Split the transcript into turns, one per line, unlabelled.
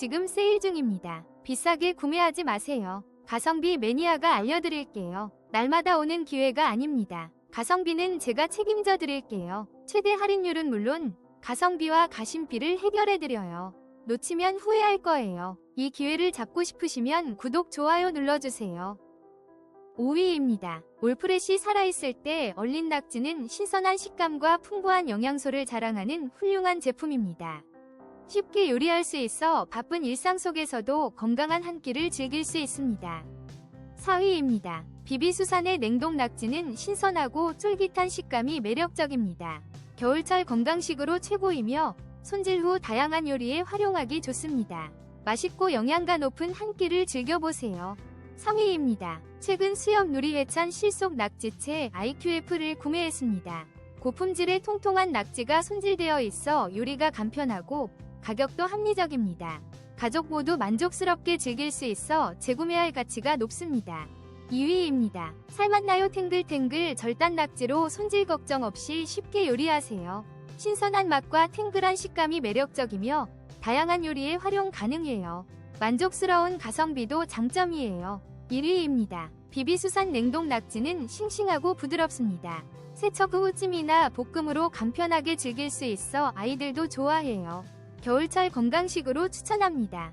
지금 세일 중입니다. 비싸게 구매하지 마세요. 가성비 매니아가 알려드릴게요. 날마다 오는 기회가 아닙니다. 가성비는 제가 책임져 드릴게요. 최대 할인율은 물론 가성비와 가심비를 해결해 드려요. 놓치면 후회할 거예요. 이 기회를 잡고 싶으시면 구독, 좋아요 눌러주세요. 5위입니다. 올프렛이 살아있을 때 얼린 낙지는 신선한 식감과 풍부한 영양소를 자랑하는 훌륭한 제품입니다. 쉽게 요리할 수 있어 바쁜 일상 속에서도 건강한 한 끼를 즐길 수 있습니다. 4위입니다. 비비수산의 냉동 낙지는 신선하고 쫄깃한 식감이 매력적입니다. 겨울철 건강식으로 최고이며 손질 후 다양한 요리에 활용하기 좋습니다. 맛있고 영양가 높은 한 끼를 즐겨보세요. 3위입니다. 최근 수협 누리해찬 실속 낙지채 IQF를 구매했습니다. 고품질의 통통한 낙지가 손질되어 있어 요리가 간편하고 가격도 합리적입니다. 가족 모두 만족스럽게 즐길 수 있어 재구매할 가치가 높습니다. 2위입니다. 삶았나요 탱글탱글 절단 낙지로 손질 걱정 없이 쉽게 요리하세요. 신선한 맛과 탱글한 식감이 매력적이며 다양한 요리에 활용 가능해요. 만족스러운 가성비도 장점이에요. 1위입니다. 비비수산 냉동 낙지는 싱싱하고 부드럽습니다. 세척 후 찜이나 볶음으로 간편하게 즐길 수 있어 아이들도 좋아해요. 겨울철 건강식으로 추천합니다.